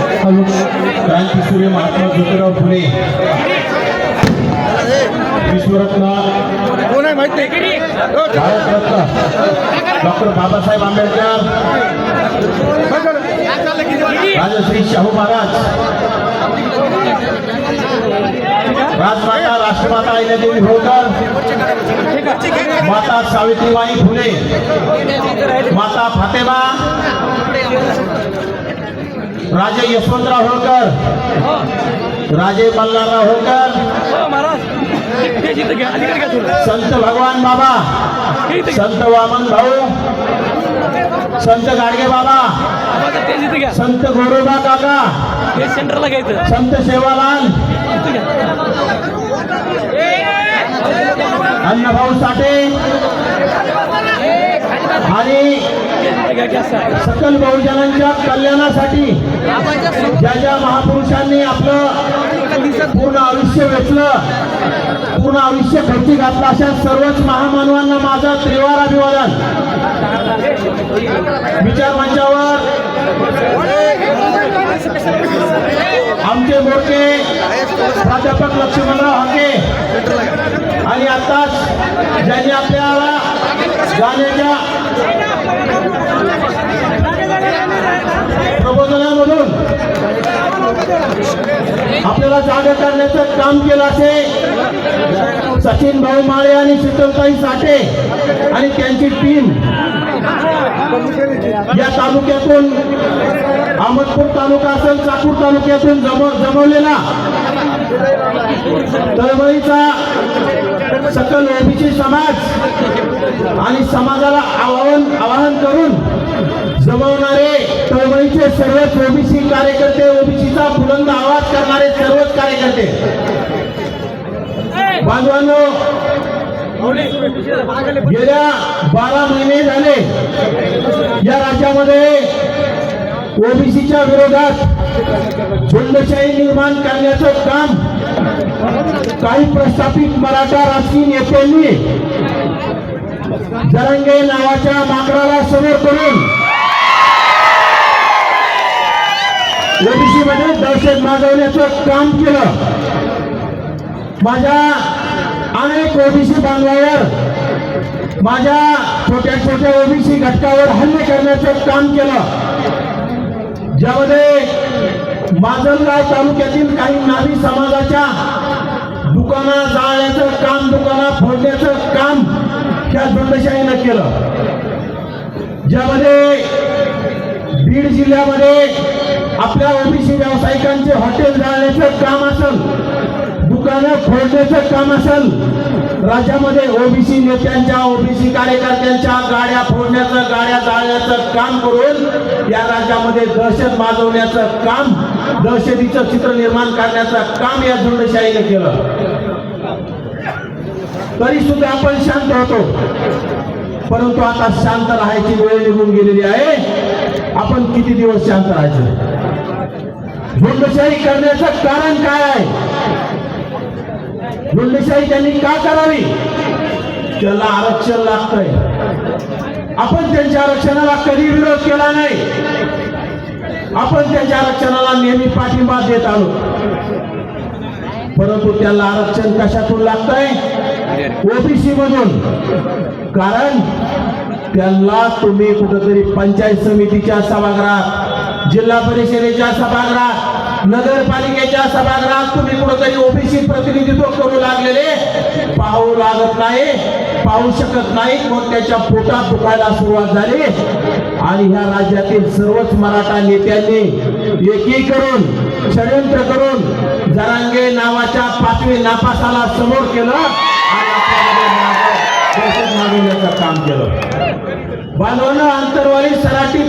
क्रांती सूर्य महात्मा ज्योतिराव फुले विश्वरत्न कोण आहे माहीत नाही भारतरत्न डॉक्टर बाबासाहेब आंबेडकर राजश्री शाहू महाराज राजमाता राष्ट्रमाता अहिल्यादेवी होळकर माता सावित्रीबाई फुले माता फातेमा राजे यशवंतराव होळकर. राजे मल्हारराव होळकर. संत भगवान बाबा. संत वामन भाऊ. संत गाडगे बाबा. संत गोरोबा काका. सेंटरला घ्यायचं. संत सेवालाल. अण्णाभाऊ साठे आणि सकल बहुजनांच्या कल्याणासाठी ज्या ज्या महापुरुषांनी आपलं पूर्ण आयुष्य वेचलं पूर्ण आयुष्य खर्ची घातलं अशा सर्वच महामानवांना माझा त्रिवार अभिवादन विचार मंचावर आमचे मोठे प्राध्यापक लक्ष्मणराव हाके. आणि आताच ज्यांनी आपल्याला गाण्याच्या आपल्याला जागा करण्याचं काम केलं असे सचिन भाऊ माळे आणि शीतलताई साठे आणि त्यांची टीम या तालुक्यातून अहमदपूर तालुका असेल चाकूर तालुक्यातून जम जमवलेला तळमळीचा सकल ओबीसी समाज आणि समाजाला आवाहन आवाहन करून जमवणारे तळमळीचे सर्वच ओबीसी कार्यकर्ते ओबीसी गेल्या बारा महिने झाले. या राज्यामध्ये ओबीसीच्या विरोधात झुंडशाही निर्माण करण्याचं काम काही प्रस्थापित मराठा राजकीय नेत्यांनी जरंगे नावाच्या माकडाला समोर करून ओबीसी मध्ये दहशत माजवण्याचं काम केलं. माझ्या अनेक ओबीसी बांधवावर माझ्या छोट्या छोट्या ओबीसी घटकावर हल्ले करण्याचं काम केलं. ज्यामध्ये माजलगाव तालुक्यातील काही नावी समाजाच्या दुकाना जाळण्याचं काम दुकाना फोडण्याचं काम त्या झुंडशाहीनं केलं. ज्यामध्ये बीड जिल्ह्यामध्ये आपल्या ओबीसी व्यावसायिकांचे हॉटेल जाळण्याचं काम असेल दुकानं फोडण्याचं काम असेल राज्यामध्ये ओबीसी नेत्यांच्या ओबीसी कार्यकर्त्यांच्या गाड्या फोडण्याचं गाड्या जाळण्याचं काम करून या राज्यामध्ये दहशत माजवण्याचं काम दहशतीचं चित्र निर्माण करण्याचं काम या झुंडशाहीने केलं. तरी सुद्धा आपण शांत होतो. परंतु आता शांत राहायची वेळ निघून गेलेली आहे. आपण किती दिवस शांत राहायचं? झुंडशाही करण्याचं कारण काय आहे? गुंडशाही त्यांनी का करावी? त्याला आरक्षण लागतंय. आपण त्यांच्या आरक्षणाला कधी विरोध केला नाही. आपण त्यांच्या आरक्षणाला नेहमी पाठिंबा देत आलो. परंतु त्याला आरक्षण कशातून लागतंय? ओबीसी मधून. कारण त्यांना तुम्ही कुठंतरी पंचायत समितीच्या सभागृहात जिल्हा परिषदेच्या सभागृहात नगरपालिकेच्या सभागृहात तुम्ही कुठंतरी ओबीसी प्रतिनिधित्व करू लागलेले. पाहू लागत नाही पाहू शकत नाही. मग त्याच्या पोटात दुखायला सुरुवात झाली. आणि ह्या राज्यातील सर्वच मराठा नेत्यांनी एकी करून षडयंत्र करून जरांगे नावाच्या पाचवी नापासाला समोर केलं आणि मागवण्याचं काम केलं. बांधवानं आंतरवाली सराठी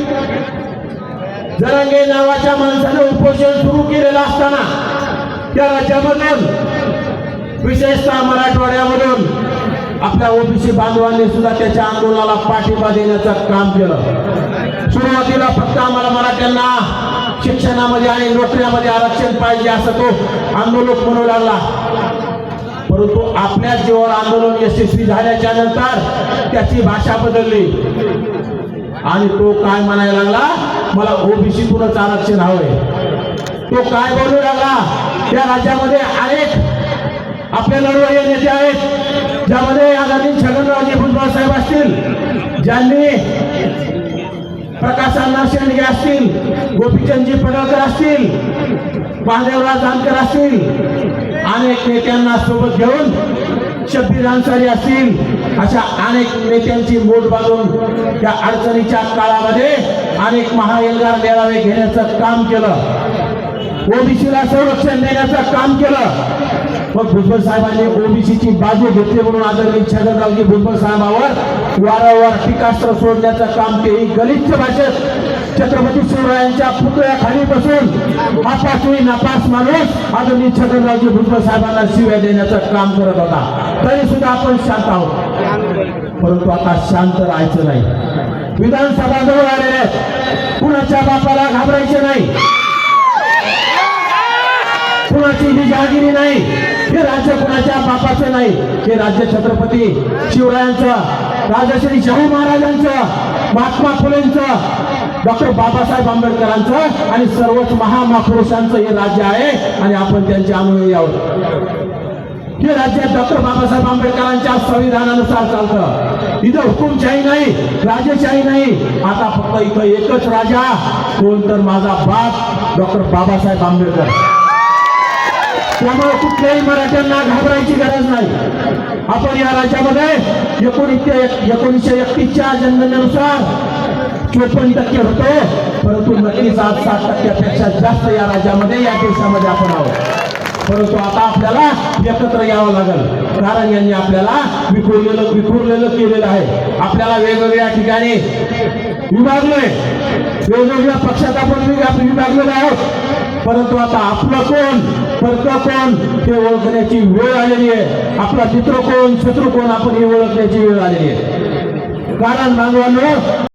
जरांगे नावाच्या माणसानं उपोषण सुरू केलेलं असताना त्या राज्यामधून विशेषतः मराठवाड्यामधून आपल्या ओबीसी बांधवांनी सुद्धा त्याच्या आंदोलनाला पाठिंबा देण्याचं काम केलं. सुरुवातीला फक्त आम्हाला मराठ्यांना शिक्षणामध्ये आणि नोकऱ्यामध्ये आरक्षण पाहिजे असं तो आंदोलक म्हणू लागला. परंतु आपल्या जीवावर आंदोलन यशस्वी झाल्याच्यानंतर त्याची भाषा बदलली. आणि तो काय म्हणायला लागला? मला ओबीसीतूनच आरक्षण हवंय तो काय बोलू लागला? त्या राज्यामध्ये अनेक आपले लढवय्या नेते आहेत ज्यामध्ये आगामी छगनरावजी भुजबळ साहेब असतील ज्यांनी प्रकाशांना शेंडगे असतील गोपीचंदजी पडळकर असतील महादेवराज जानकर असतील अनेक नेत्यांना सोबत घेऊन शब्बीर अन्सारी असतील अशा अनेक नेत्यांची मोठ बांधून त्या अडचणीच्या काळामध्ये अनेक महाएल्गार मेळावे घेण्याचं काम केलं. ओबीसीला संरक्षण देण्याचं काम केलं. मग भुजबळ साहेबांनी ओबीसीची बाजू घेतली म्हणून आदरणीय छगनरावजी भुजबळ साहेबावर वारंवार टीकास्त्र सोडण्याचं काम केली. ही गलिच्छ भाषेत छत्रपती शिवरायांच्या पुतळ्याखाली बसून आपासही नापास माणूस आदरणीय छगनरावजी भुजबळ साहेबांना शिव्या देण्याचं काम करत होता. तरी सुद्धा आपण शांत आहोत. परंतु आता शांत राहायचं नाही. विधानसभा जवळ आलेले आहेत. कुणाच्या बापाला घाबरायचे नाही. कुणाची ही जहागिरी नाही. हे राज्य कुणाच्या बापाचं नाही. हे राज्य छत्रपती शिवरायांचं राजश्री शाहू महाराजांचं महात्मा फुलेंचं डॉक्टर बाबासाहेब आंबेडकरांचं आणि सर्वच महामहापुरुषांचं हे राज्य आहे आणि आपण त्यांच्या अनुयायी आहोत. हे राज्य डॉक्टर बाबासाहेब आंबेडकरांच्या संविधानानुसार चालतं. इथं हुकुमशाही नाही राजेशाही नाही. आता फक्त इथं एकच राजा कोण तर माझा बाप डॉक्टर बाबासाहेब आंबेडकर. त्यामुळे कुठल्याही मराठ्यांना घाबरायची गरज नाही. आपण या राज्यामध्ये एकोणीसशे एकोणीसशे एकतीसच्या जनगणनेनुसार चोपन्न टक्के होतो परंतु नक्कीच आज सात टक्क्यापेक्षा जास्त या राज्यामध्ये या देशामध्ये आपण आहोत. परंतु आता आपल्याला एकत्र यावं लागेल. कारण यांनी आपल्याला विखुरलेलं विखुरलेलं केलेलं आहे. आपल्याला वेगवेगळ्या ठिकाणी विभागलोय. वेगवेगळ्या पक्षात आपण विभाग- विभागलेलो आहोत. परंतु आता आपलं कोण? फर्क कोण? हे ओळखण्याची वेळ आलेली आहे. आपला मित्र कोण? शत्रू कोण? आपण हे ओळखण्याची वेळ आलेली आहे. कारण बांधवांनो